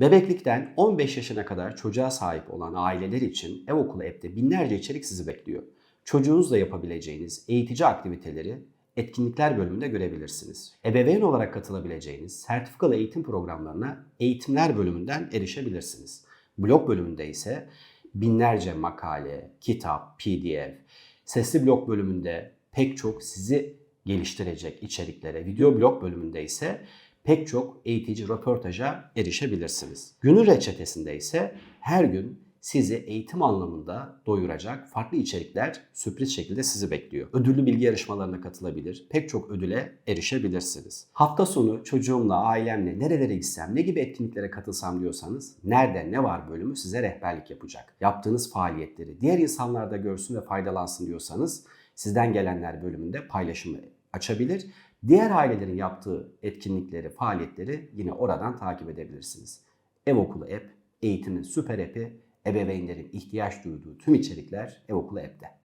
Bebeklikten 15 yaşına kadar çocuğa sahip olan aileler için Ev Okulu App'te binlerce içerik sizi bekliyor. Çocuğunuzla yapabileceğiniz eğitici aktiviteleri etkinlikler bölümünde görebilirsiniz. Ebeveyn olarak katılabileceğiniz sertifikalı eğitim programlarına eğitimler bölümünden erişebilirsiniz. Blog bölümünde ise binlerce makale, kitap, PDF, sesli blog bölümünde pek çok sizi geliştirecek içeriklere, video blog bölümünde ise pek çok eğitici röportaja erişebilirsiniz. Günün reçetesinde ise her gün sizi eğitim anlamında doyuracak farklı içerikler sürpriz şekilde sizi bekliyor. Ödüllü bilgi yarışmalarına katılabilir, pek çok ödüle erişebilirsiniz. Hafta sonu çocuğumla, ailemle nerelere gitsem, ne gibi etkinliklere katılsam diyorsanız Nerede Ne Var bölümü size rehberlik yapacak. Yaptığınız faaliyetleri diğer insanlar da görsün ve faydalansın diyorsanız sizden gelenler bölümünde paylaşımı açabilir. Diğer ailelerin yaptığı etkinlikleri, faaliyetleri yine oradan takip edebilirsiniz. Ev Okulu App, eğitimin süper app'i, ebeveynlerin ihtiyaç duyduğu tüm içerikler Ev Okulu App'te.